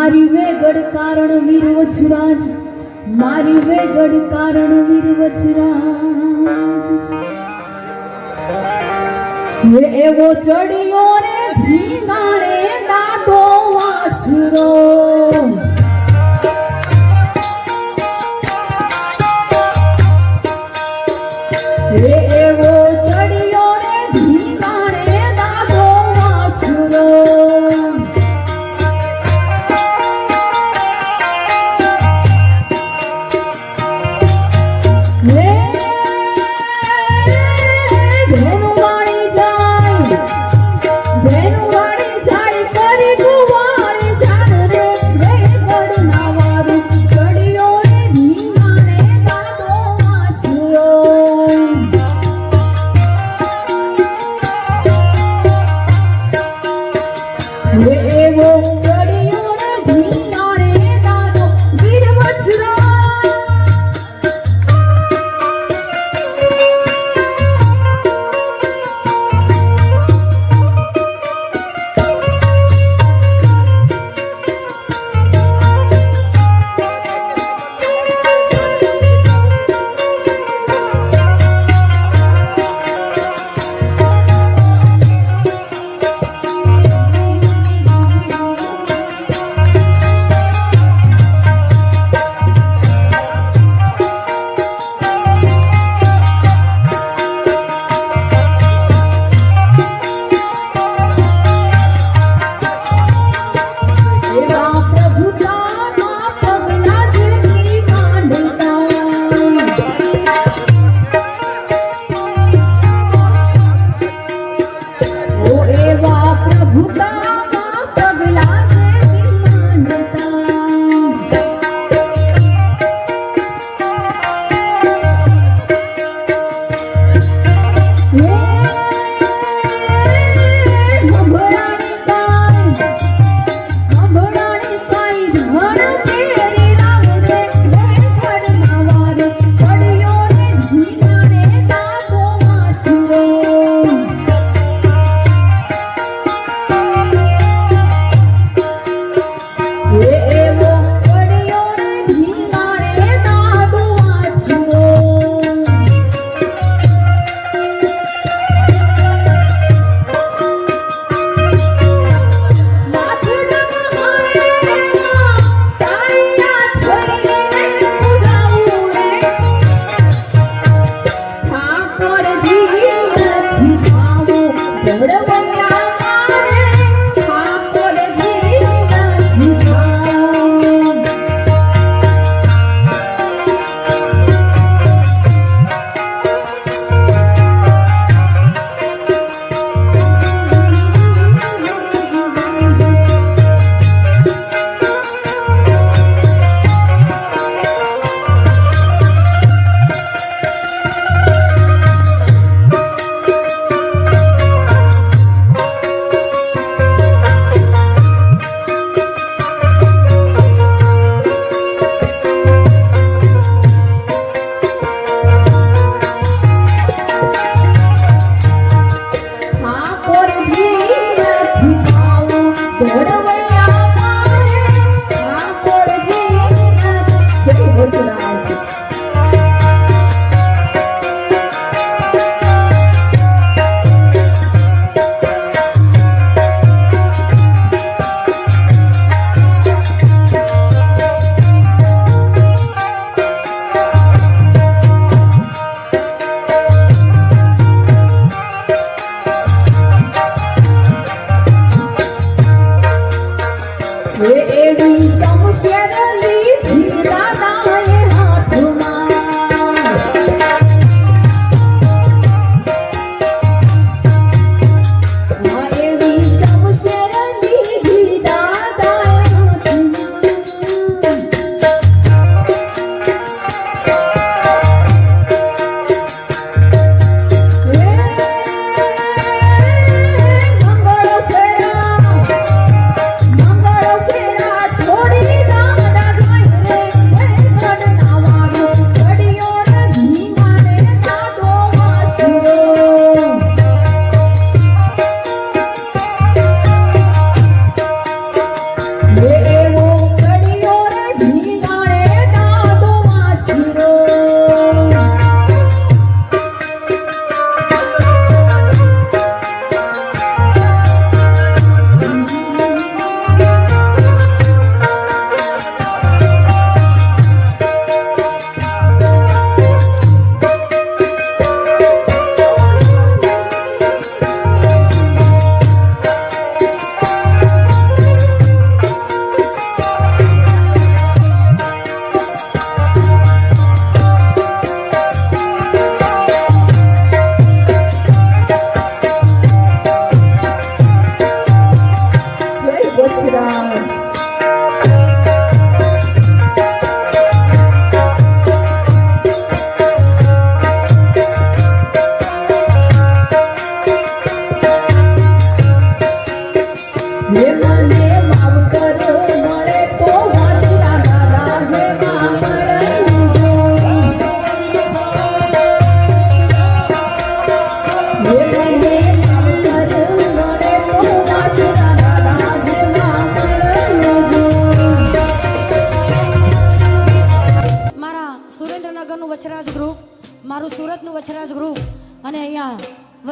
મારી વેગડ કારણ વીર વછરાજ, મારી વેગડ કારણ વીર વછરાજ. એવો ચડિયો રે ભીંગાણે દાદો વાછરો.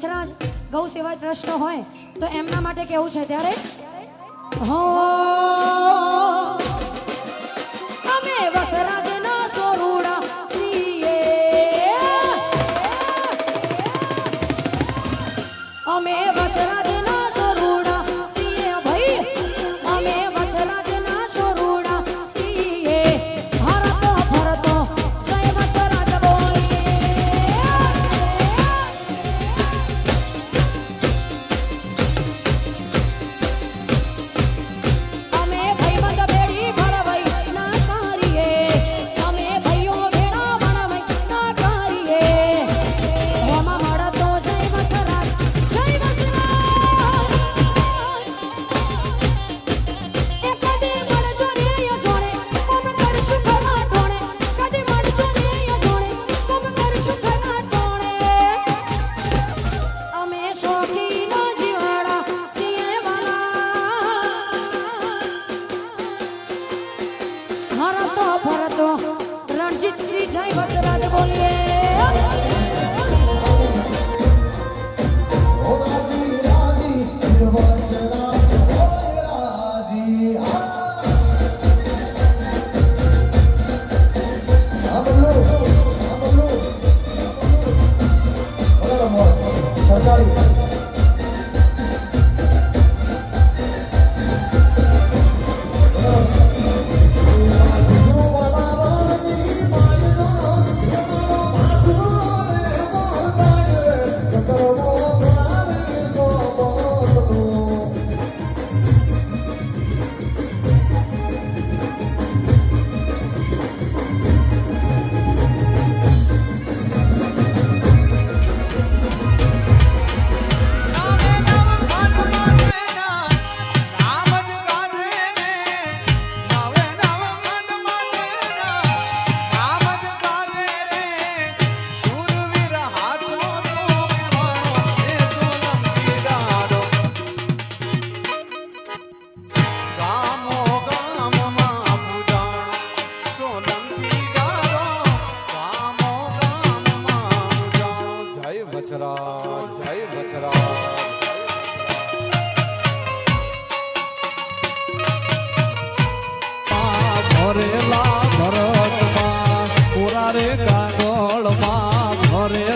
વચરાજ ગૌ સેવા ટ્રસ્ટનો હોય તો એમના માટે કેવું છે ત્યારે? હો ঘরে